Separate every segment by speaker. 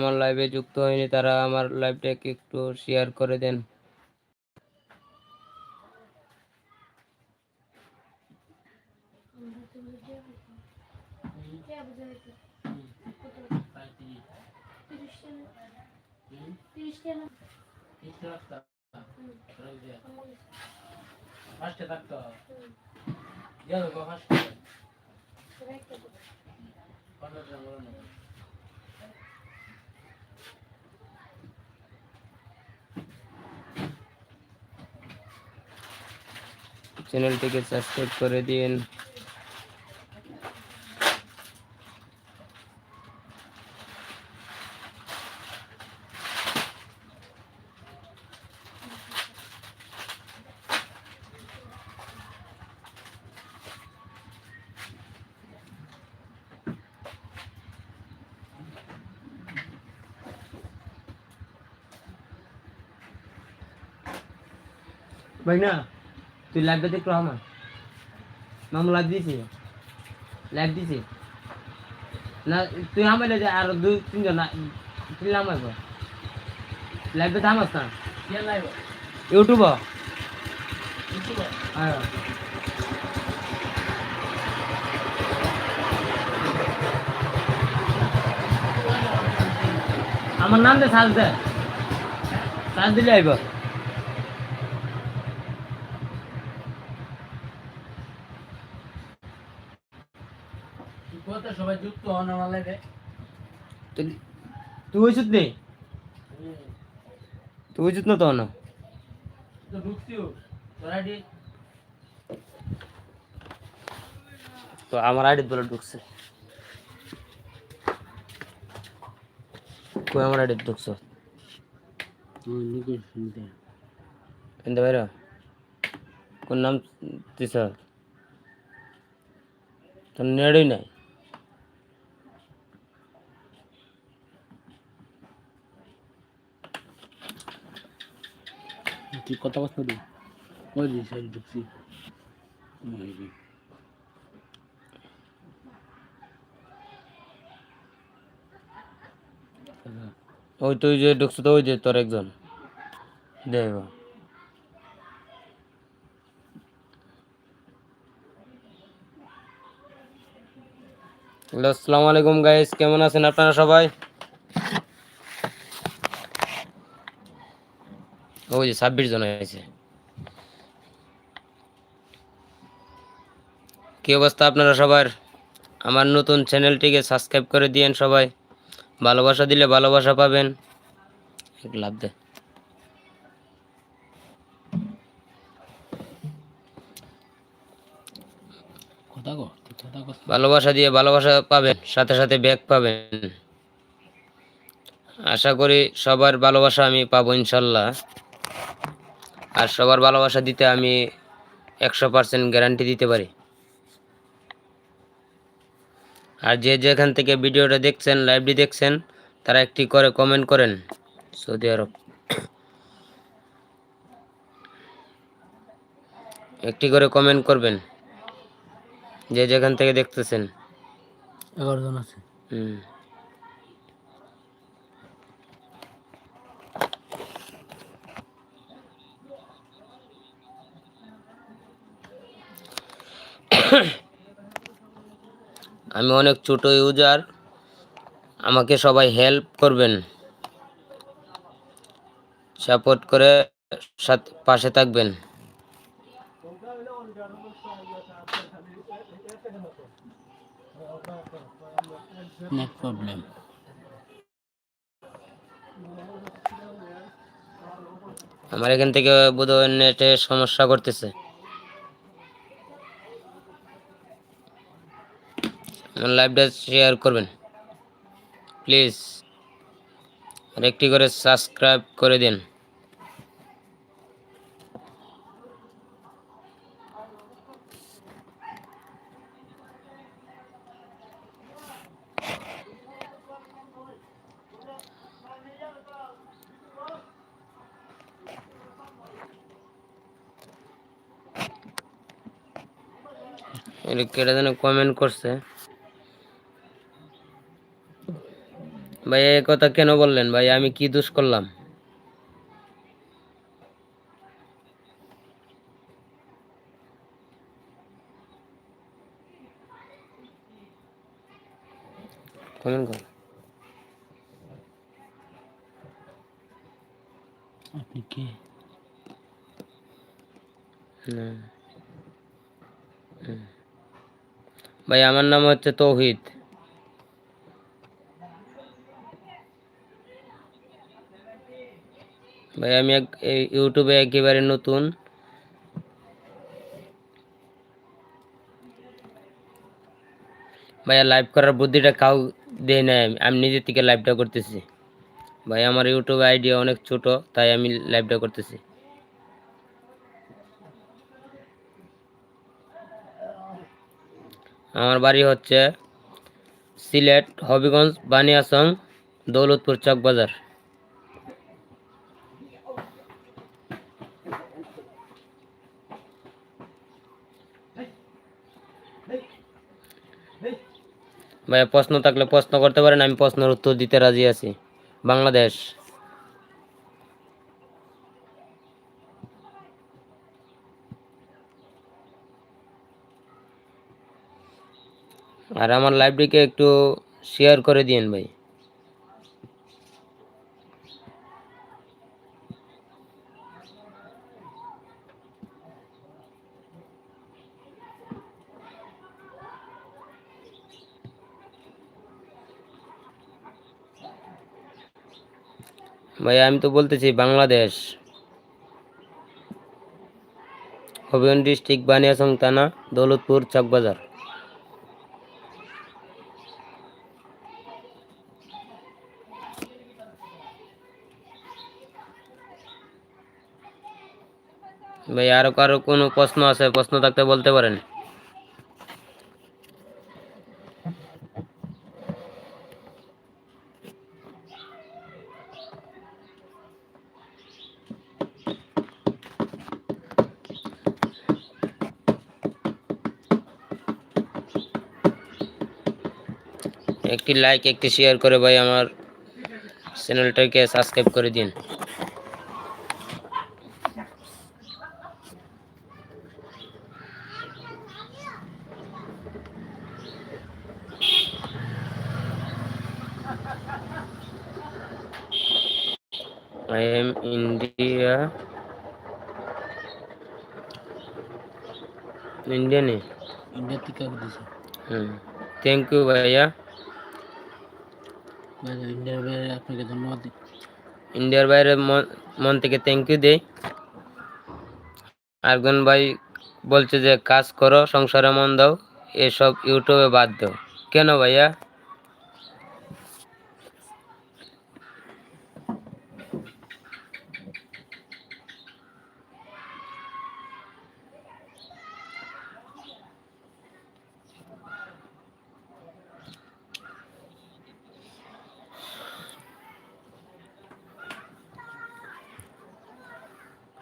Speaker 1: আমার লাইভে যুক্ত হয়নি তারা আমার লাইভটাকে একটু শেয়ার করে দেন
Speaker 2: ফার্স্টে থাকতো
Speaker 1: চ্যানেলটিকে সাবস্ক্রাইব করে দিন ভাই না তুই লাইভটা দেখতে আমার? মামু লাইভ দিয়েছি। লাইভ দিয়েছি। না তুই হামাইলে যে আর দুই তিনজন তুই হামাইব লাইভটা থামাস না ইউটিউবে হ্যাঁ। আমার নাম দে সাজ দে। সাজ দিলে আইব।
Speaker 2: তুই কোথায় সবাই যুক্ত হন আমার লাইভে
Speaker 1: তুই তুই ওইসুত নেই তুই ওইসুত না তো না
Speaker 2: তো ঢুকছিও তোর আইডি
Speaker 1: তো আমার আইডি বলে ঢুকছে। কই আমার আইডি ঢুকছো?
Speaker 2: নিকুল শুনতে
Speaker 1: এনতে বাইরে কোন নাম দিছ? তোর নেড়ই নাই।
Speaker 2: তুই কথা ওই সাইড
Speaker 1: ওই তুই যে ঢুকছো তো, ওই যে তোর একজন। হ্যালো, আসসালামু আলাইকুম গাইস কেমন আছেন আপনারা সবাই? ওই যে ছাব্বিশ জন হয়েছে। কি অবস্থা আপনারা সবার? আমার নতুন চ্যানেলটিকে সাবস্ক্রাইব করে দিয়েন সবাই। ভালোবাসা দিলে ভালোবাসা পাবেন। লাভ দে। ভালোবাসা দিয়ে ভালোবাসা পাবেন সাথে সাথে ব্যাগ পাবেন। আশা করি সবার ভালোবাসা আমি পাবো ইনশাল্লাহ। আর সবার ভালোবাসা দিতে আমি একশো পার্সেন্ট গ্যারান্টি দিতে পারি। আর যে যেখান থেকে ভিডিওটা দেখছেন লাইভটি দেখছেন তারা একটি করে কমেন্ট করেন সৌদি আরব। একটি করে কমেন্ট করবেন যে যেখান থেকে দেখতেছেন।
Speaker 2: এগারো জন আছে।
Speaker 1: হুম। আমি অনেক ছোট ইউজার আমাকে সবাই হেল্প করবেন। সাপোর্ট করে পাশে থাকবেন।
Speaker 2: নেট প্রবলেম
Speaker 1: আমার এখান থেকে বোধহয় নেটে সমস্যা করতেছে। লাইভটা শেয়ার করবেন। প্লিজ আর একটি করে সাবস্ক্রাইব করে দিন। কেটে যেন কমেন্ট করছে। ভাই এই কথা কেন বললেন? ভাই আমি কি দোষ করলাম? কমেন্ট কর।
Speaker 2: আপনি কে?
Speaker 1: ভাই আমার নাম হচ্ছে তৌহিদ। ভাই, আমি ইউটিউবে একেবারে নতুন। ভাইয়া লাইভ করার বুদ্ধিটা কাউ দেয় নাই। আমি আমি নিজে থেকে লাইভটা করতেছি। ভাই, আমার ইউটিউব আইডিয়া অনেক ছোট, তাই আমি লাইভটা করতেছি। আমার বাড়ি হচ্ছে সিলেট, হবিগঞ্জ বানিয়াসং দৌলতপুর চক ভাইয়া প্রশ্ন থাকলে প্রশ্ন করতে পারেন, আমি প্রশ্নের উত্তর দিতে রাজি আছি। বাংলাদেশ। আর আমার লাইভটিকে একটু শেয়ার করে দিন ভাই। ভাই, আমি তো বলতেছি বাংলাদেশ। হবিগঞ্জ ডিস্ট্রিক্ট বানিয়াসং থানা, দৌলতপুর, চকবাজার। ভাই, আরও কারও কোনো প্রশ্ন আছে? প্রশ্ন থাকতে বলতে পারেন। একটি লাইক একটি শেয়ার করে ভাই আমার চ্যানেলটাকে সাবস্ক্রাইব করে দিন। I am India Indian
Speaker 2: India থেকে দিছে
Speaker 1: হুম থ্যাংক ইউ ভাইয়া
Speaker 2: ভাই ইন্ডিয়ার বাইরে আপনাকে ধন্যবাদ
Speaker 1: ইন্ডিয়ার বাইরে মন থেকে থ্যাংক ইউ দেই। আরগুন ভাই বলছে যে, কাজ করো, সংসারে মন দাও, এসব ইউটিউবে বাদ দাও। কেন ভাইয়া?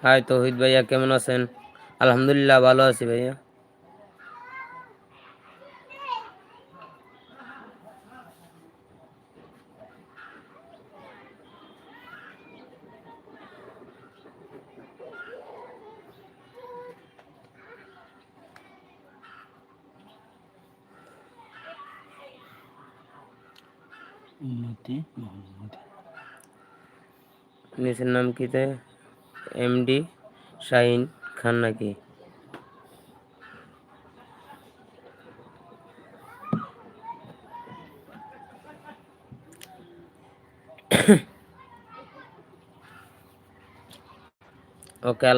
Speaker 1: হাই তৌহিদ ভাইয়া কেমন আছেন? আলহামদুলিল্লাহ ভালো আছি ভাইয়া।
Speaker 2: উন্নতি মোহাম্মদ
Speaker 1: নিচের নাম কি তে? এমডি শাহিন খান নাকি? ওকে